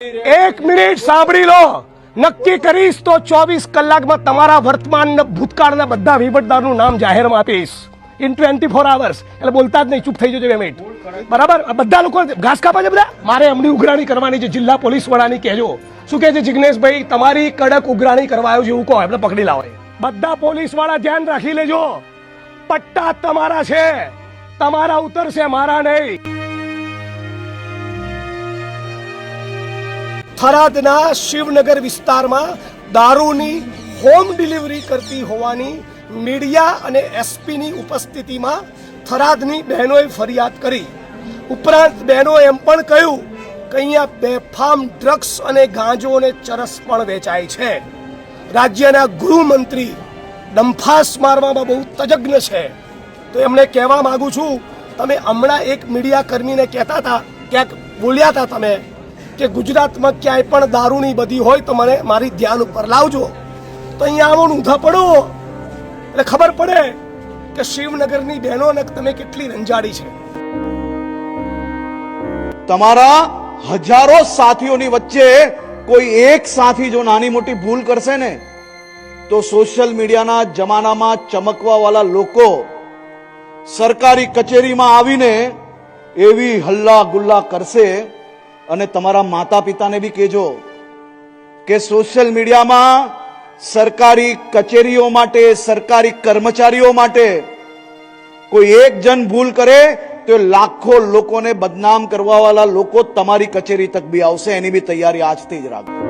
એક મિનિટ સાંભળી લો. નક્કી કરીશ તો ચોવીસ કલાકમાં તમારા વર્તમાન ભૂતકાળના બધા વહીવટદારનું નામ જાહેરમાં આપીશ. ઇન ટ્વેન્ટી ફોર આવર્સ એટલે બોલતા જ નહીં, ચૂપ થઈ જજો મિનિટ. બરાબર? બધા લોકો ઘાસ કાપા છે બધા? મારે એમની ઉઘરાણી કરવાની છે, જિલ્લા પોલીસ વડાની કહેજો. શું કહે છે જિગ્નેશભાઈ? તમારી કડક ઉઘરાણી કરવા આવ્યો છે એવું કહો, એમને પકડી લાવો બધા પોલીસવાળા ધ્યાન રાખી લેજો. પટ્ટા તમારા છે. તમારા ઉતરશે, મારા નહીં. થરાદના શિવનગર વિસ્તારમાં દારૂની હોમ ડિલિવરી કરતી હોવાની મીડિયા અને એસપીની ઉપસ્થિતિમાં થરાદની બહેનોએ ફરિયાદ કરી. ઉપરાંત બહેનોએ એમ પણ કહ્યું કે અહીંયા બેફામ ડ્રગ્સ અને ગાંજો અને ચરસ પણ વેચાય છે. રાજ્યના ગૃહમંત્રી ડંફાસ મારવામાં બહુ તજજ્ઞ છે. તો એમણે કહેવા માગું છું, તમે હમણાં એક મીડિયા કર્મીને કહેતા હતા, ક્યાંક બોલ્યા હતા તમે? કે ગુજરાતમાં ક્યાંય પણ દારૂની બધી હોય તો મને મારી ધ્યાન ઉપર લાવજો. તો અહીંયા આવો ઊંધા પડો. એટલે ખબર પડે કે શિવનગરની બહેનોને તમે કેટલી રંજાડી છે. તમારા હજારો સાથીઓની વચ્ચે કોઈ એક સાથી જો નાની મોટી ભૂલ કરશે ને, તો સોશિયલ મીડિયાના જમાનામાં ચમકવાવાળા લોકો સરકારી કચેરીમાં આવીને એવી હલ્લા ગુલ્લા કરશે અને તમારા માતા પિતાને બી કહેજો કે સોશિયલ મીડિયામાં સરકારી કચેરીઓ માટે, સરકારી કર્મચારીઓ માટે કોઈ એક જણ ભૂલ કરે, તો લાખો લોકોને બદનામ કરવાવાળા લોકો તમારી કચેરી તક બી આવશે. એની બી તૈયારી આજથી જ રાખજો.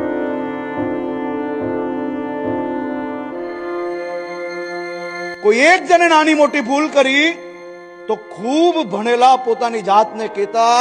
કોઈ એક જણે નાની મોટી ભૂલ કરી, તો ખૂબ ભણેલા પોતાની જાતને કહેતા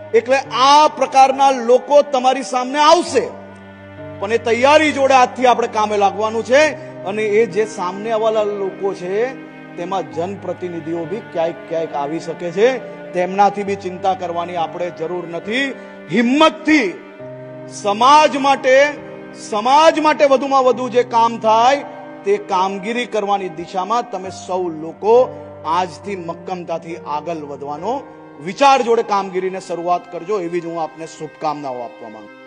એટલે આ પ્રકારના લોકો તમારી સામે આવશે. પણ એ તૈયારી જોડે આજથી આપણે કામે લાગવાનું છે અને એ જે સામને આવેલા લોકો છે, તેમાં જનપ્રતિનિધિઓ બી ક્યાંક ક્યાંક આવી શકે છે. તેમનાથી બી ચિંતા કરવાની આપણે જરૂર નથી. હિંમતથી સમાજ માટે સમાજ માટે વધુમાં વધુ જે કામ થાય, તે કામગીરી કરવાની દિશામાં તમે સૌ લોકો આજથી મક્કમતાથી આગળ વધવાનો વિચાર જોડે કામગીરીને શરૂઆત કરજો એવી જ હું આપને શુભકામનાઓ આપવા માંગુ